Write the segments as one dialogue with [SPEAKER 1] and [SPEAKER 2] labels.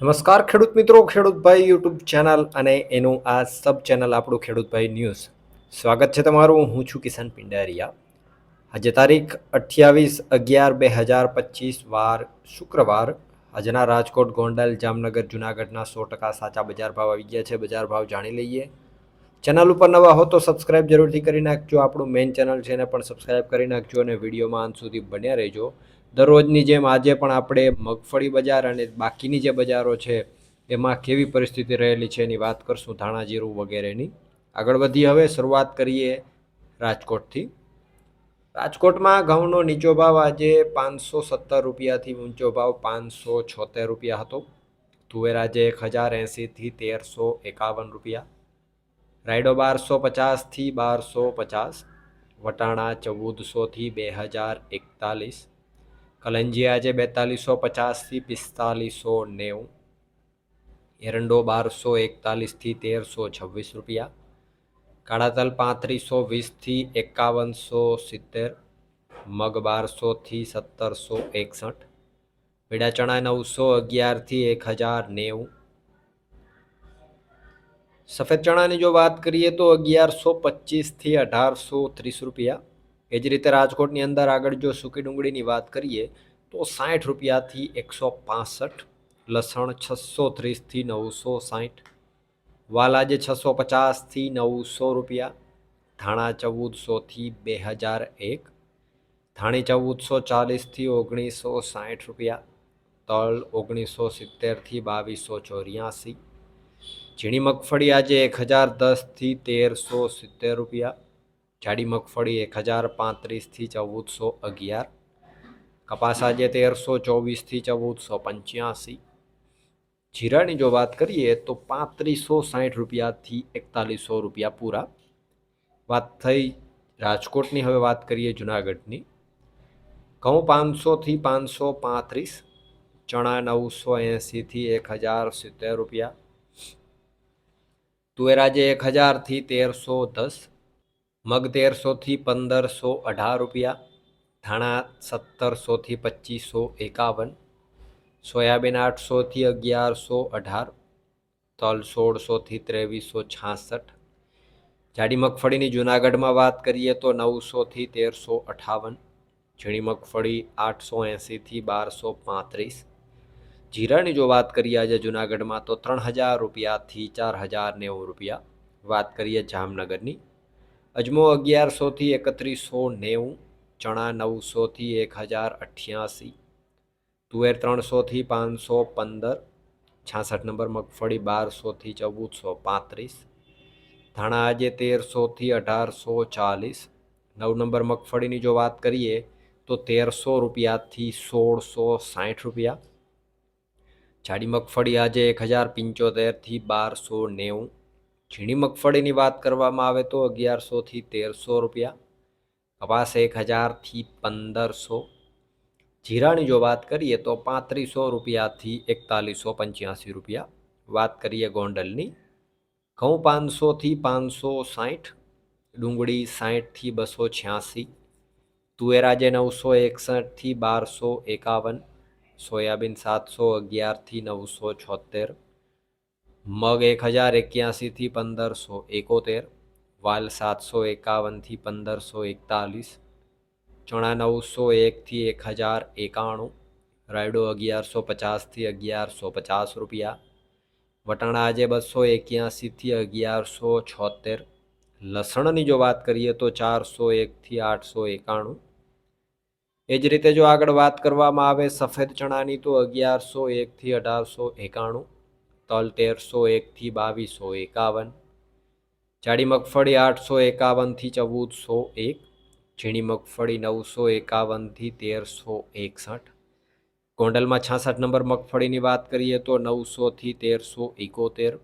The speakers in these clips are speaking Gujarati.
[SPEAKER 1] નમસ્કાર ખેડૂત મિત્રો ખેડૂતભાઈ યુટ્યુબ ચેનલ અને એનું આ સબ ચેનલ આપણું ખેડૂતભાઈ ન્યૂઝ સ્વાગત છે તમારું, હું છું કિશન પિંડારિયા. આજે તારીખ અઠ્યાવીસ અગિયાર બે હજાર પચીસ વાર શુક્રવાર. આજના રાજકોટ ગોંડલ જામનગર જુનાગઢના સો ટકા સાચા બજાર ભાવ આવી ગયા છે, બજાર ભાવ જાણી લઈએ. ચેનલ ઉપર નવા હો તો સબસ્ક્રાઇબ જરૂરથી કરી નાખજો. આપણું મેઇન ચેનલ છે એને પણ સબસ્ક્રાઇબ કરી નાખજો અને વિડીયોમાં અંત સુધી બન્યા રહેજો. દરરોજની જેમ આજે પણ આપણે મગફળી બજાર અને બાકીની જે બજારો છે, એમાં કેવી પરિસ્થિતિ રહેલી છે એની વાત કરશું ધાણા વગેરેની. આગળ વધી હવે શરૂઆત કરીએ રાજકોટથી. રાજકોટમાં ઘઉંનો નીચો ભાવ આજે પાંચસો સત્તર રૂપિયાથી ઊંચો ભાવ પાંચસો છોતેર રૂપિયા હતો. તુવેર આજે એક હજાર એંસીથી તેરસો એકાવન રૂપિયા. રાયડો બારસો પચાસથી બારસો પચાસ. વટાણા ચૌદસોથી બે હજાર એકતાલીસ. કલંજી છે બેતાલીસો પચાસથી પિસ્તાલીસો નેવું એરંડો બારસો એકતાલીસથી તેરસો છવ્વીસ રૂપિયા. કાળા તલ પાંત્રીસો વીસથી એકાવનસો સિત્તેર મગ બારસોથી સત્તરસો એકસઠ પીડા ચણા નવસો અગિયારથી એક હજાર નેવું સફેદ ચણાની જો વાત કરીએ તો અગિયારસો પચીસથી અઢારસો ત્રીસ રૂપિયા. એ જ રીતે રાજકોટની અંદર આગળ જો સૂકી ડુંગળીની વાત કરીએ, તો સાઠ રૂપિયાથી એકસો પાસઠ, લસણ છસો ત્રીસથી નવસો સાઠ વાલા જે છસો પચાસથી નવસો રૂપિયા, ધાણા ચૌદસોથી બે હજાર એક, ધાણી ચૌદસો ચાલીસથી ઓગણીસો સાઠ રૂપિયા, તલ ઓગણીસો સિત્તેરથી બાવીસો ચોર્યાસી, ઝીણી મગફળી આજે એક હજાર દસથી તેરસો સિત્તેર રૂપિયા જાડી મગફળી એક હજાર પાંત્રીસથી ચૌદસો અગિયાર. કપાસ આજે તેરસો ચોવીસથી ચૌદસો પંચ્યાસી. જીરાની જો વાત કરીએ તો પાંત્રીસો સાઠ રૂપિયાથી એકતાલીસો રૂપિયા પૂરા. વાત થઈ રાજકોટની, હવે વાત કરીએ જુનાગઢની. ઘઉં પાંચસોથી પાંચસો પાંત્રીસ, ચણા નવસો એંસીથી એક હજાર સિત્તેર રૂપિયા. તુવેર આજે એક હજારથી તેરસો દસ મગ તેરસોથી પંદરસો અઢાર રૂપિયા, ધાણા સત્તરસોથી પચીસો એકાવન, સોયાબીન આઠસોથી અગિયારસો અઢાર, તલ સોળસોથી ત્રેવીસો છાસઠ. જાડી મગફળીની જૂનાગઢમાં વાત કરીએ તો નવસોથી તેરસો અઠાવન, ઝીણી મગફળી આઠસો એંસીથી બારસો પાંત્રીસ. જીરાની જો વાત કરીએ આજે જૂનાગઢમાં તો ત્રણ હજાર રૂપિયાથી ચાર હજાર નેવું રૂપિયા. વાત કરીએ જામનગરની. અજમો અગિયારસોથી એકત્રીસો નેવું, ચણા નવસોથી એક હજાર અઠ્યાસી, તુવેર ત્રણસોથી પાંચસો પંદર, છાસઠ નંબર મગફળી બારસોથી ચૌદસો પાંત્રીસ, ધાણા આજે તેરસોથી અઢારસો ચાલીસ, નવ નંબર મગફળીની જો વાત કરીએ તો તેરસો રૂપિયાથી સોળસો સાઠ રૂપિયા, જાડી મગફળી આજે એક હજાર પંચોતેરથી બારસો નેવું ઝીણી મગફળીની વાત કરવામાં આવે તો અગિયારસોથી તેરસો રૂપિયા, કપાસ એક હજારથી પંદરસો. જીરાની જો વાત કરીએ તો પાંત્રીસો રૂપિયાથી એકતાલીસો પંચ્યાસી રૂપિયા. વાત કરીએ ગોંડલની, ઘઉં પાંચસોથી પાંચસો સાઠ, ડુંગળી સાઠથી બસો છ્યાસી, તુવેરા જે નવસો એકસઠથી બારસો એકાવન, સોયાબીન સાતસો અગિયારથી નવસો છોતેર મગ એક હજાર એક્યાસીથી પંદરસો એકોતેર, વાલ સાતસો એકાવનથી પંદરસો એકતાલીસ, ચણા નવસો એકથી એક હજાર એકાણું રાયડો અગિયારસો પચાસથી અગિયારસો પચાસ રૂપિયા, વટાણા આજે બસો એક્યાસીથી અગિયારસો છોતેર, લસણની જો વાત કરીએ તો ચારસો એકથી આઠસો એકાણું. એ જ રીતે જો આગળ વાત કરવામાં આવે સફેદ ચણાની તો અગિયારસો એકથી અઢારસો એકાણું. તલ તેરસો એકથી બાવીસો એકાવન, જાડી મગફળી આઠસો એકાવનથી ચૌદસો એક, ઝીણી મગફળી નવસો એકાવનથી તેરસો એકસઠ. ગોંડલમાં છાસઠ નંબર મગફળીની વાત કરીએ તો નવસોથી તેરસો એકોતેર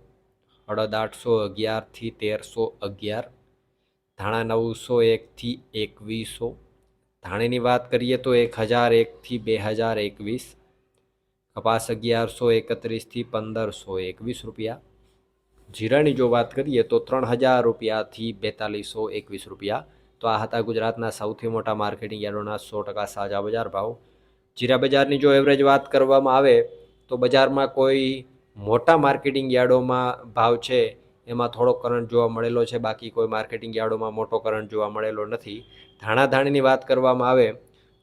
[SPEAKER 1] અડદ આઠસો અગિયારથી તેરસો અગિયાર, ધાણા નવસો એકથી એકવીસો, ધાણીની વાત કરીએ તો એક હજાર એકથી બે હજાર એકવીસ કપાસ અગિયારસો એકત્રીસથી પંદરસો એકવીસ રૂપિયા. જીરાની જો વાત કરીએ તો ત્રણ હજાર રૂપિયાથી બેતાલીસો એકવીસ રૂપિયા. તો આ હતા ગુજરાતના સૌથી મોટા માર્કેટિંગ યાર્ડોના સો ટકા સાજા બજાર ભાવ. જીરા બજારની જો એવરેજ વાત કરવામાં આવે તો બજારમાં કોઈ મોટા માર્કેટિંગ યાર્ડોમાં ભાવ છે એમાં થોડો કરંટ જોવા મળેલો છે, બાકી કોઈ માર્કેટિંગ યાર્ડોમાં મોટો કરંટ જોવા મળેલો નથી. ધાણાધાણીની વાત કરવામાં આવે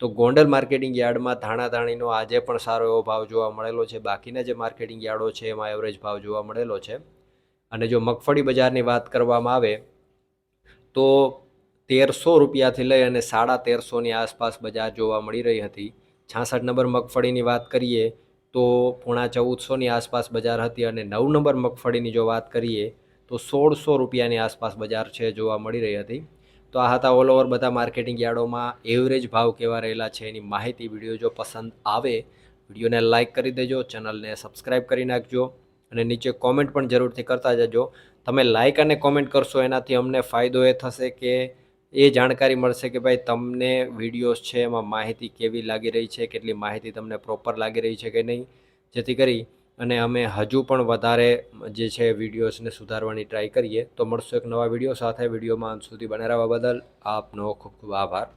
[SPEAKER 1] તો ગોંડલ માર્કેટિંગ યાર્ડમાં ધાણા ધાણીનો આજે પણ સારો એવો ભાવ જોવા મળેલો છે. બાકીના જે માર્કેટિંગ યાર્ડો છે, એમાં એવરેજ ભાવ જોવા મળેલો છે. અને જો મગફળી બજારની વાત કરવામાં આવે, તો તેરસો રૂપિયાથી લઈ અને સાડા તેરસોની આસપાસ બજાર જોવા મળી રહી હતી. છાસઠ નંબર મગફળીની વાત કરીએ, તો પોણા ચૌદસોની આસપાસ બજાર હતી અને નવ નંબર મગફળીની જો વાત કરીએ, તો સોળસો રૂપિયાની આસપાસ બજાર છે જોવા મળી રહી હતી. તો આ હતા ઓલ ઓવર બધા માર્કેટિંગ યાર્ડોમાં. એવરેજ ભાવ કેવા રહેલા છે એની માહિતી વીડિયો જો પસંદ આવે વિડીયોને લાઇક કરી દેજો ચેનલને સબસ્ક્રાઈબ કરી નાખજો અને નીચે કોમેન્ટ પણ જરૂરથી કરતા જજો. તમે લાઇક અને કોમેન્ટ કરશો એનાથી અમને ફાયદો એ થશે કે એ જાણકારી મળશે કે ભાઈ તમને વિડીયોઝ છે, એમાં માહિતી કેવી લાગી રહી છે, કેટલી માહિતી તમને પ્રોપર લાગી રહી છે કે નહીં. જેથી કરી અને અમે હજુ પણ વધારે જે છે વિડીયોઝને સુધારવાની ટ્રાય કરીએ. તો મળશું એક નવા વીડિયો સાથે. વિડીયોમાં અંત સુધી બને રહેવા બદલ આપનો ખૂબ ખૂબ આભાર.